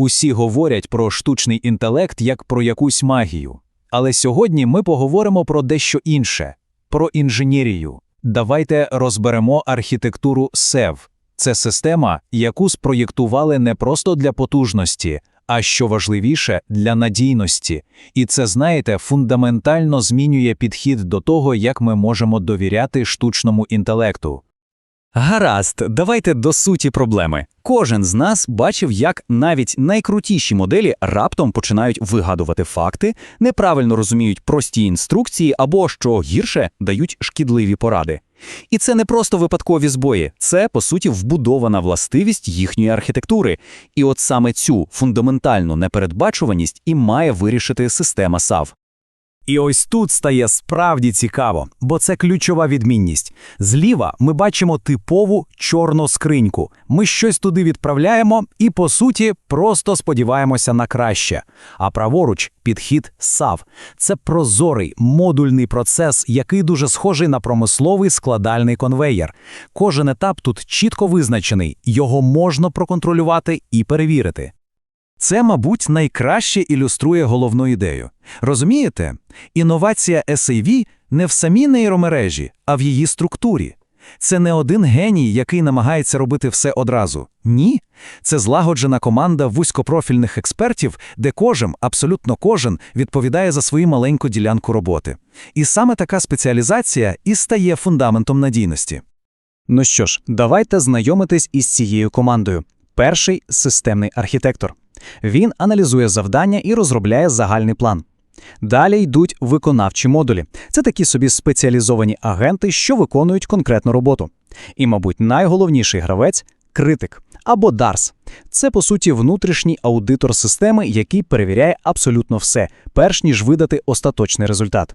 Усі говорять про штучний інтелект як про якусь магію. Але сьогодні ми поговоримо про дещо інше про інженерію. Давайте розберемо архітектуру СЕВ. Це система, яку спроєктували не просто для потужності, а що важливіше для надійності. І це, знаєте, фундаментально змінює підхід до того, як ми можемо довіряти штучному інтелекту. Гаразд, давайте до суті проблеми. Кожен з нас бачив, як навіть найкрутіші моделі раптом починають вигадувати факти, неправильно розуміють прості інструкції або, що гірше, дають шкідливі поради. І це не просто випадкові збої, це, по суті, вбудована властивість їхньої архітектури. І от саме цю фундаментальну непередбачуваність і має вирішити система САВ. І ось тут стає справді цікаво, бо це ключова відмінність. Зліва ми бачимо типову чорну скриньку. Ми щось туди відправляємо і, по суті, просто сподіваємося на краще. А праворуч підхід САВ. Це прозорий модульний процес, який дуже схожий на промисловий складальний конвеєр. Кожен етап тут чітко визначений, його можна проконтролювати і перевірити. Це, мабуть, найкраще ілюструє головну ідею. Розумієте, інновація SAV не в самій нейромережі, а в її структурі. Це не один геній, який намагається робити все одразу. Ні, це злагоджена команда вузькопрофільних експертів, де кожен, абсолютно кожен, відповідає за свою маленьку ділянку роботи. І саме така спеціалізація і стає фундаментом надійності. Ну що ж, давайте знайомитись із цією командою. Перший системний архітектор. Він аналізує завдання і розробляє загальний план. Далі йдуть виконавчі модулі. Це такі собі спеціалізовані агенти, що виконують конкретну роботу. І, мабуть, найголовніший гравець критик або DARS. Це, по суті, внутрішній аудитор системи, який перевіряє абсолютно все, перш ніж видати остаточний результат.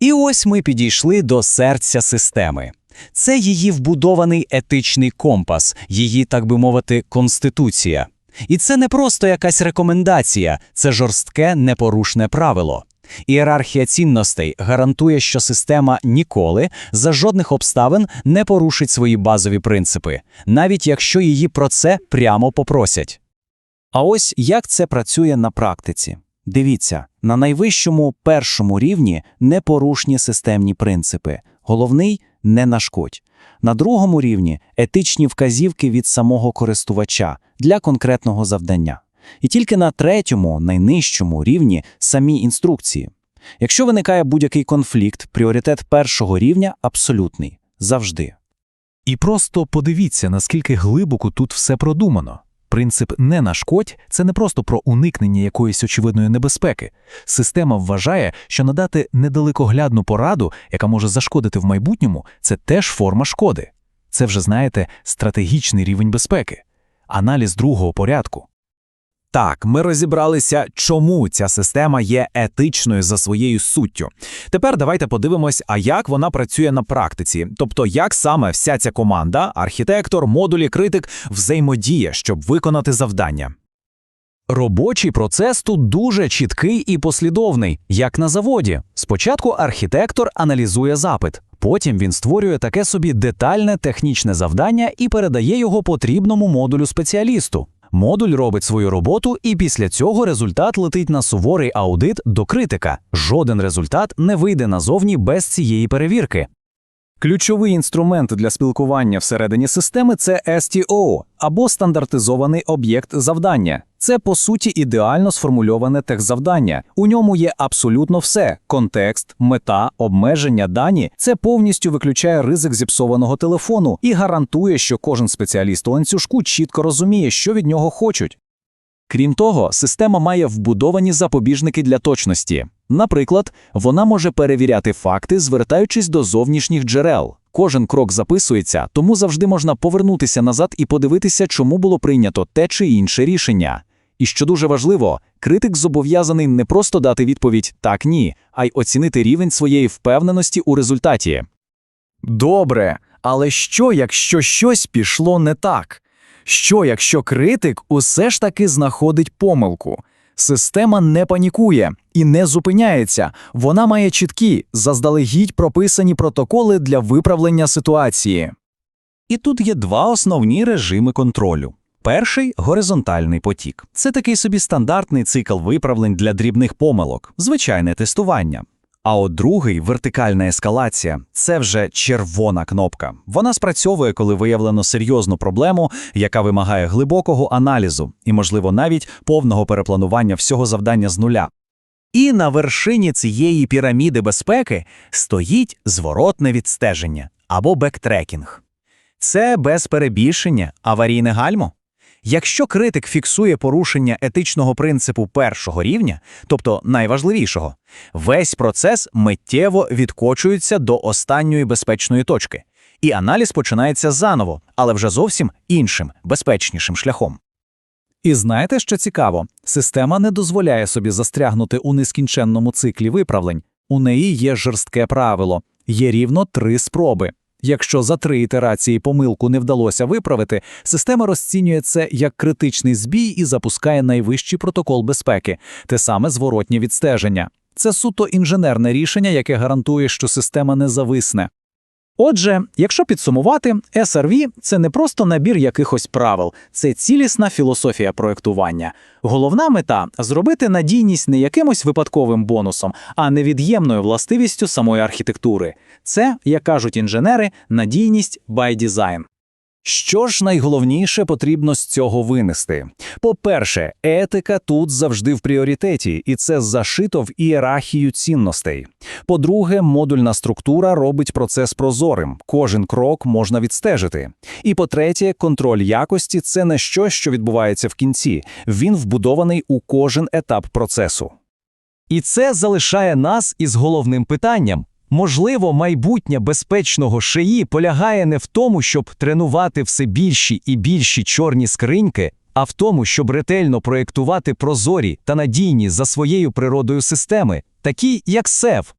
І ось ми підійшли до серця системи. Це її вбудований етичний компас, її, так би мовити, конституція. І це не просто якась рекомендація, це жорстке непорушне правило. Ієрархія цінностей гарантує, що система ніколи за жодних обставин не порушить свої базові принципи, навіть якщо її про це прямо попросять. А ось як це працює на практиці. Дивіться, на найвищому першому рівні непорушні системні принципи. Головний не нашкодь. На другому рівні етичні вказівки від самого користувача для конкретного завдання. І тільки на третьому, найнижчому рівні самі інструкції. Якщо виникає будь-який конфлікт, пріоритет першого рівня абсолютний завжди. І просто подивіться, наскільки глибоко тут все продумано. Принцип не нашкодь це не просто про уникнення якоїсь очевидної небезпеки. Система вважає, що надати недалекоглядну пораду, яка може зашкодити в майбутньому, це теж форма шкоди. Це вже, знаєте, стратегічний рівень безпеки, аналіз другого порядку. Так, ми розібралися, чому ця система є етичною за своєю суттю. Тепер давайте подивимось, а як вона працює на практиці, тобто як саме вся ця команда, архітектор, модулі, критик взаємодіє, щоб виконати завдання. Робочий процес тут дуже чіткий і послідовний, як на заводі. Спочатку архітектор аналізує запит, потім він створює таке собі детальне технічне завдання і передає його потрібному модулю спеціалісту. Модуль робить свою роботу, і після цього результат летить на суворий аудит до критика. Жоден результат не вийде назовні без цієї перевірки. Ключовий інструмент для спілкування всередині системи це STO або стандартизований об'єкт завдання. Це по суті ідеально сформульоване техзавдання. У ньому є абсолютно все: контекст, мета, обмеження, дані. Це повністю виключає ризик зіпсованого телефону і гарантує, що кожен спеціаліст у ланцюжку чітко розуміє, що від нього хочуть. Крім того, система має вбудовані запобіжники для точності. Наприклад, вона може перевіряти факти, звертаючись до зовнішніх джерел. Кожен крок записується, тому завжди можна повернутися назад і подивитися, чому було прийнято те чи інше рішення. І що дуже важливо, критик зобов'язаний не просто дати відповідь так ні, а й оцінити рівень своєї впевненості у результаті. Добре, але що, якщо щось пішло не так? Що, якщо критик усе ж таки знаходить помилку? Система не панікує і не зупиняється. Вона має чіткі, заздалегідь прописані протоколи для виправлення ситуації. І тут є два основні режими контролю. Перший горизонтальний потік. Це такий собі стандартний цикл виправлень для дрібних помилок, звичайне тестування. А от другий вертикальна ескалація це вже червона кнопка. Вона спрацьовує, коли виявлено серйозну проблему, яка вимагає глибокого аналізу і, можливо, навіть повного перепланування всього завдання з нуля. І на вершині цієї піраміди безпеки стоїть зворотне відстеження або бектрекінг. Це без перебільшення аварійне гальмо. Якщо критик фіксує порушення етичного принципу першого рівня, тобто найважливішого, весь процес миттєво відкочується до останньої безпечної точки, і аналіз починається заново, але вже зовсім іншим, безпечнішим шляхом. І знаєте, що цікаво? Система не дозволяє собі застрягнути у нескінченному циклі виправлень. У неї є жорстке правило – є рівно три спроби. Якщо за три ітерації помилку не вдалося виправити, система розцінює це як критичний збій і запускає найвищий протокол безпеки, те саме зворотнє відстеження. Це суто інженерне рішення, яке гарантує, що система не зависне. Отже, якщо підсумувати, SRV – це не просто набір якихось правил, це цілісна філософія проєктування. Головна мета – зробити надійність не якимось випадковим бонусом, а невід'ємною властивістю самої архітектури. Це, як кажуть інженери, надійність by design. Що ж найголовніше потрібно з цього винести? По-перше, етика тут завжди в пріоритеті, і це зашито в ієрархію цінностей. По-друге, модульна структура робить процес прозорим, кожен крок можна відстежити. І по-третє, контроль якості це не щось, що відбувається в кінці, він вбудований у кожен етап процесу. І це залишає нас із головним питанням. Можливо, майбутнє безпечного шиї полягає не в тому, щоб тренувати все більші і більші чорні скриньки, а в тому, щоб ретельно проєктувати прозорі та надійні за своєю природою системи, такі як СЕВ.